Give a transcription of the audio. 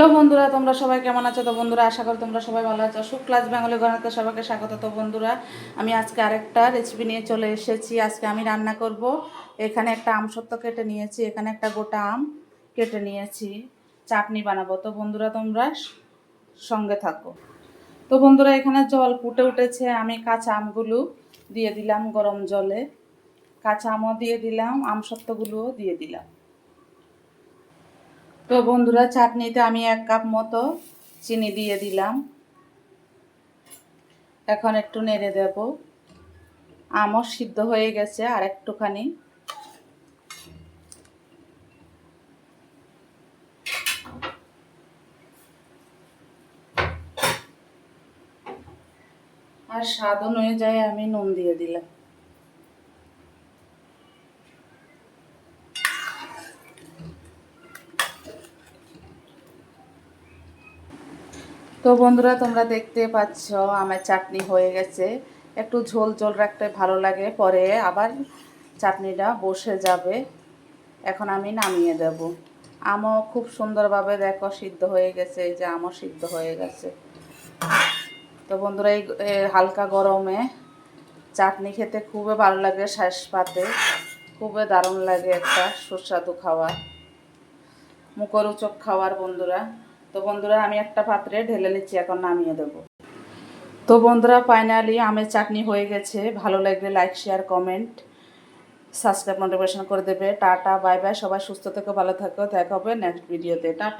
Hello বন্ধুরা, তোমরা সবাই কেমন আছো? তো বন্ধুরা, আশা করি তোমরা সবাই ভালো আছো। সুখ ক্লাস বেঙ্গলি গণাতে সবাইকে স্বাগত। তো বন্ধুরা, আমি আজকে আরেকটা রেসিপি নিয়ে চলে এসেছি। আজকে আমি রান্না করব। এখানে একটা আম সত্য কেটে নিয়েছি। এখানে একটা গোটা আম কেটে নিয়েছি। চাটনি বানাবো। তো বন্ধুরা, তোমরা সঙ্গে থাকো। তো বন্ধুরা, এখানে জল ফুটে উঠেছে। আমি কাঁচা আমগুলো দিয়ে দিলাম গরম জলে। কাঁচা আমও দিয়ে দিলাম, আম সত্ত্বগুলোও দিয়ে দিলাম। তো বন্ধুরা, চাটনিতে আমি এক কাপ মতো চিনি দিয়ে দিলাম। এখন একটু নেড়ে দেব। আমও সিদ্ধ হয়ে গেছে আর একটুখানি। আর স্বাদ অনুযায়ী আমি নুন দিয়ে দিলাম। তো বন্ধুরা, তোমরা দেখতে পাচ্ছ আমার চাটনি হয়ে গেছে। একটু ঝোল ঝোল রাখতে ভালো লাগে, পরে আবার চাটনিটা বসে যাবে। এখন আমি নামিয়ে দেব। আমও খুব সুন্দরভাবে দেখো সিদ্ধ হয়ে গেছে, এই যে আমও সিদ্ধ হয়ে গেছে। তো বন্ধুরা, এই হালকা গরমে চাটনি খেতে খুবই ভালো লাগে শ্বাস পাতে। খুবই দারুণ লাগে একটা সুস্বাদু খাবার। মুখরোচক খাওয়ার বন্ধুরা। তো বন্ধুরা, আমি একটা পাত্রে ঢেলে নিচ্ছি, এখন নামিয়ে দেব। তো বন্ধুরা ফাইনালি আমের চাটনি হয়ে গেছে। ভালো লাগলে like share comment subscribe notification করে দেবে। টাটা বাই বাই সবাই সুস্থ থেকো, ভালো থাকো। দেখা হবে নেক্সট ভিডিওতে টাটা।